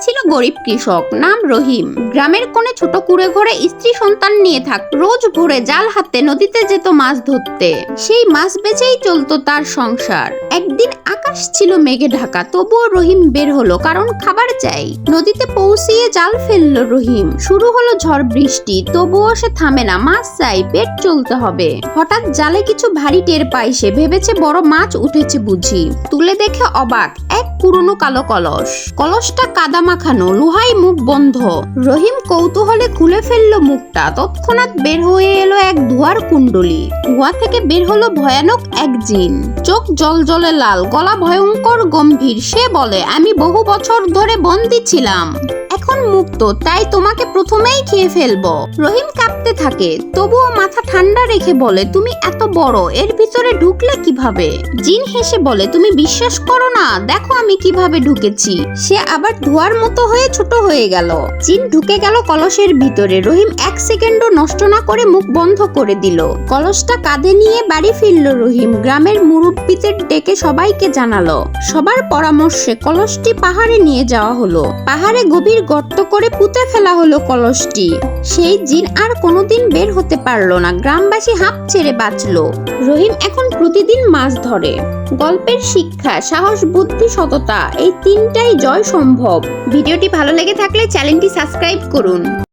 ছিল গরিব কৃষক, নাম রহিম। গ্রামের কোণে ছোট কুড়ে ঘরে স্ত্রী সন্তান নিয়ে থাক, রোজ ভোরে জাল হাতে নদীতে যেত মাছ ধরতে। সেই মাছ বেচেই চলতো তার সংসার। একদিন আকাশ ছিল মেঘে ঢাকা, তবুও রহিম বের হলো, কারণ খাবার চাই। নদীতে পৌঁছিয়ে জাল ফেলল রহিম। শুরু হলো ঝড় বৃষ্টি, তবুও সে থামে না, মাছ চাই, পেট চলতে হবে। হঠাৎ জালে কিছু ভারী টের পাই সে, ভেবেছে বড় মাছ উঠেছে বুঝি। তুলে দেখে অবাক, এক পুরনো কালো কলস। কলসটা কাদা মাখানো লোহাই মুখ বন্ধ। রহিম কৌতূহলে খুলে ফেলল মুখটা। তৎক্ষণাৎ বের হয়ে এলো এক ধোয়ার কুণ্ডলি। ধোয়া থেকে বের হলো ভয়ানক এক জিন। চোখ জল জলে লাল, গলা ভয়ঙ্কর, গম্ভীর। সে বলে, আমি বহু বছর ধরে বন্দি ছিলাম। এখন মুক্ত, তাই তোমাকে প্রথমেই খেয়ে ফেলব। রহিম কাঁপতে থাকে, তবুও মাথা ঠান্ডা রেখে বলে, তুমি এত বড়, এর ভিতরে ঢুকলে কীভাবে? জিন হেসে বলে, তুমি বিশ্বাস করো না, দেখো আমি কীভাবে ঢুকেছি। সে আবার ধোয়ার মতো হয়ে ছোট হয়ে গেল। জিন ঢুকে গেল কলসের ভিতরে। রহিম এক সেকেন্ডও নষ্ট না করে মুখ বন্ধ করে দিল। কলসটা কাঁধে নিয়ে বাড়ি ফিরল রহিম। গ্রামের মুরব্বীদের ডেকে সবাইকে জানালো। সবার পরামর্শে কলসটি পাহাড়ে নিয়ে যাওয়া হলো। পাহাড়ে গভীর গর্ত করে পুঁতে ফেলা হলো কলসটি। সেই জিন আর কোনোদিন বের হতে পারল না। গ্রামবাসী হাঁপ ছেড়ে বাঁচল। রহিম এখন প্রতিদিন মাছ ধরে। গল্পের শিক্ষা, সাহস, বুদ্ধি, সততা, এই তিনটাই জয় সম্ভব। ভিডিওটি ভালো লেগে থাকলে চ্যানেলটি সাবস্ক্রাইব করুন।